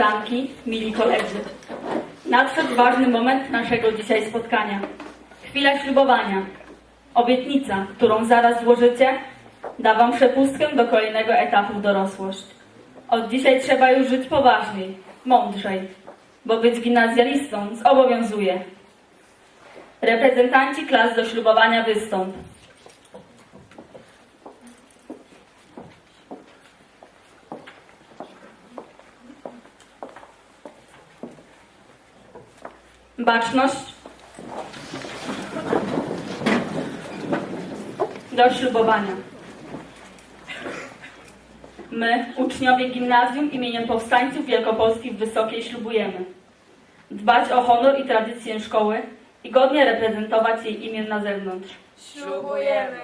Koleżanki, mili koledzy. Nadszedł ważny moment naszego dzisiaj spotkania. Chwila ślubowania. Obietnica, którą zaraz złożycie, da wam przepustkę do kolejnego etapu w dorosłość. Od dzisiaj trzeba już żyć poważniej, mądrzej, bo być gimnazjalistą zobowiązuje. Reprezentanci klas do ślubowania wystąp. Baczność. Do ślubowania. My, uczniowie gimnazjum imieniem powstańców wielkopolskich w Wysokiej ślubujemy. Dbać o honor i tradycję szkoły i godnie reprezentować jej imię na zewnątrz. Ślubujemy,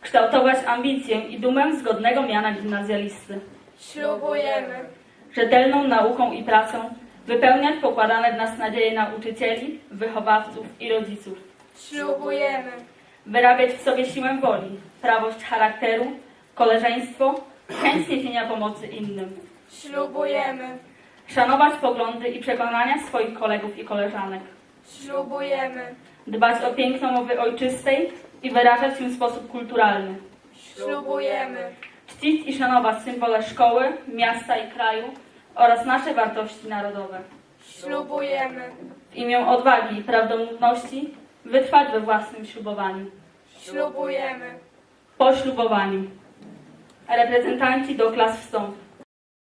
Kształtować ambicję i dumę z godnego miana gimnazjalisty. ślubujemy, Rzetelną nauką i pracą wypełniać pokładane w nas nadzieje nauczycieli, wychowawców i rodziców. ślubujemy, Wyrabiać w sobie siłę woli, prawość charakteru, koleżeństwo, chęć niesienia pomocy innym. ślubujemy, Szanować poglądy i przekonania swoich kolegów i koleżanek. ślubujemy, Dbać o piękno mowy ojczystej i wyrażać się w sposób kulturalny. ślubujemy, Czcić i szanować symbole szkoły, miasta i kraju oraz nasze wartości narodowe. ślubujemy, W imię odwagi i prawdomówności wytrwać we własnym ślubowaniu. ślubujemy, Po ślubowaniu. Reprezentanci do klas wstąp.